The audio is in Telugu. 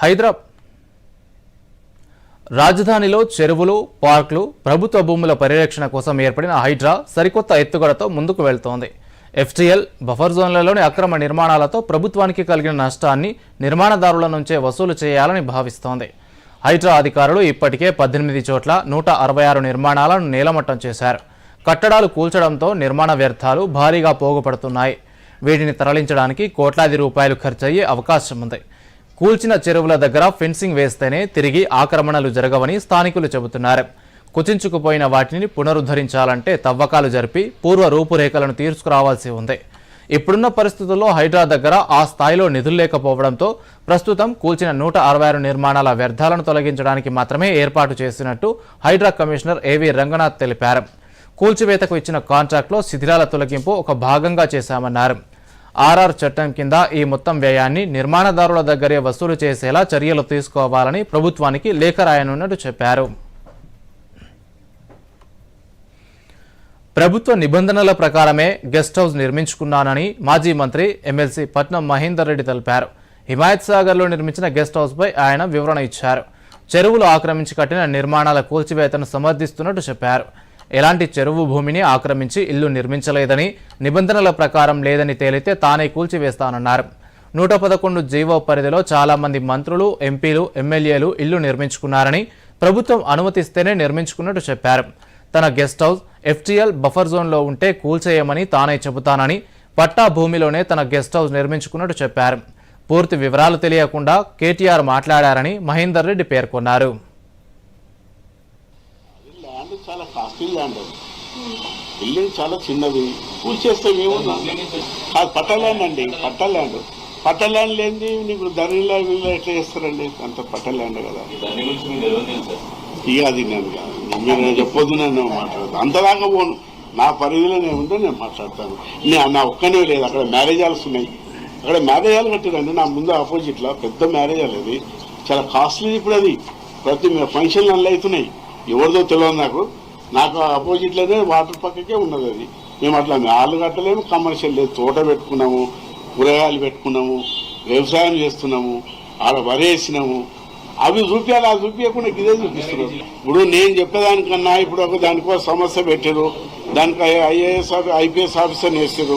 హైదరాబాద్. రాజధానిలో చెరువులు పార్కులు ప్రభుత్వ భూముల పరిరక్షణ కోసం ఏర్పడిన హైడ్రా సరికొత్త ఎత్తుగడతో ముందుకు వెళ్తోంది. ఎఫ్టీఎల్ బఫర్ జోన్లలోని అక్రమ నిర్మాణాలతో ప్రభుత్వానికి కలిగిన నష్టాన్ని నిర్మాణదారుల నుంచే వసూలు చేయాలని భావిస్తోంది. హైడ్రా అధికారులు ఇప్పటికే పద్దెనిమిది చోట్ల నూట అరవై ఆరు నిర్మాణాలను నేలమట్టం చేశారు. కట్టడాలు కూల్చడంతో నిర్మాణ వ్యర్థాలు భారీగా పోగుపడుతున్నాయి. వీటిని తరలించడానికి కోట్లాది రూపాయలు ఖర్చయ్యే అవకాశం ఉంది కూల్చిన చెరువుల దగ్గర ఫెన్సింగ్ వేస్తేనే తిరిగి ఆక్రమణలు జరగవని స్థానికులు చెబుతున్నారు. కుచించుకుపోయిన వాటిని పునరుద్ధరించాలంటే తవ్వకాలు జరిపి పూర్వ రూపురేఖలను తీసుకురావాల్సి ఉంది. ఇప్పుడున్న పరిస్థితుల్లో హైడ్రా దగ్గర ఆ స్థాయిలో నిధులు లేకపోవడంతో ప్రస్తుతం కూల్చిన నూట అరవై ఆరు నిర్మాణాల వ్యర్థాలను తొలగించడానికి మాత్రమే ఏర్పాటు చేసినట్టు హైడ్రా కమిషనర్ ఏవి రంగనాథ్ తెలిపారు. కూల్చివేతకు ఇచ్చిన కాంట్రాక్ట్లో శిథిలాల తొలగింపు ఒక భాగంగా చేశామన్నారు. ఆర్ఆర్ చట్టం కింద ఈ మొత్తం వ్యయాన్ని నిర్మాణదారుల దగ్గరే వసూలు చేసేలా చర్యలు తీసుకోవాలని ప్రభుత్వానికి లేఖ రాయనున్నట్టు చెప్పారు. ప్రభుత్వ నిబంధనల ప్రకారమే గెస్ట్ హౌస్ నిర్మించుకున్నానని మాజీ మంత్రి ఎమ్మెల్సీ పట్నం మహేందర్ రెడ్డి తెలిపారు. హిమాయత్ సాగర్లో నిర్మించిన గెస్ట్ హౌస్పై ఆయన వివరణ ఇచ్చారు. చెరువులు ఆక్రమించి కట్టిన నిర్మాణాల కూల్చివేతను సమర్థిస్తున్నట్టు చెప్పారు. ఎలాంటి చెరువు భూమిని ఆక్రమించి ఇల్లు నిర్మించలేదని నిబంధనల ప్రకారం లేదని తేలితే తానే కూల్చివేస్తానన్నారు. నూట పదకొండు జీవో పరిధిలో చాలామంది మంత్రులు ఎంపీలు ఎమ్మెల్యేలు ఇల్లు నిర్మించుకున్నారని ప్రభుత్వం అనుమతిస్తేనే నిర్మించుకున్నట్టు చెప్పారు. తన గెస్ట్ హౌస్ ఎఫ్టీఎల్ బఫర్ జోన్లో ఉంటే కూల్చేయమని తానే చెబుతానని పట్టా భూమిలోనే తన గెస్ట్ హౌస్ నిర్మించుకున్నట్టు చెప్పారు. పూర్తి వివరాలు తెలియకుండా కేటీఆర్ మాట్లాడారని మహేందర్ రెడ్డి పేర్కొన్నారు. చాలా కాస్ట్లీ ల్యాండ్. అది బిల్డింగ్ చాలా చిన్నది. పూజ చేస్తే ఏముందా? కాదు పట్ట ల్యాండ్ అండి పట్ట ల్యాండ్. పట్ట ల్యాండ్ లేనిది నీకు ధరలా ఎట్లా చేస్తారండి? అంత పట్ట ల్యాండ్ కదా. ఇక అది నేను. మీరు చెప్పొద్దు నేను మాట్లాడతాను. అంతదాకా పోను. నా పరిధిలో నేను ఉంటే నేను మాట్లాడతాను. నేను నా ఒక్కనే లేదు. అక్కడ మ్యారేజ్ హాల్స్ ఉన్నాయి. అక్కడ మ్యారేజ్ హాల్ కట్టారండి. నా ముందు ఆపోజిట్లో పెద్ద మ్యారేజ్ హాల్ అది. చాలా కాస్ట్లీ ఇప్పుడు అది. ప్రతి ఫంక్షన్లు అన్నీ అవుతున్నాయి. ఎవరిదో తెలియదు నాకు. నాకు ఆపోజిట్లోనే వాటర్ పక్కకే ఉన్నది అది. మేము అట్లా ఆళ్ళు కట్టలేము కమర్షియల్ లేదు. తోట పెట్టుకున్నాము కూరగాయలు పెట్టుకున్నాము వ్యవసాయం చేస్తున్నాము ఆడ వరేసినాము అవి చూపించాలి అది చూపించకుండా ఇదే చూపిస్తున్నారు. ఇప్పుడు నేను చెప్పేదానికన్నా ఇప్పుడు ఒక దానికో సమస్య పెట్టారు దానికి ఐఏఎస్ ఐపీఎస్ ఆఫీసర్ వేస్తారు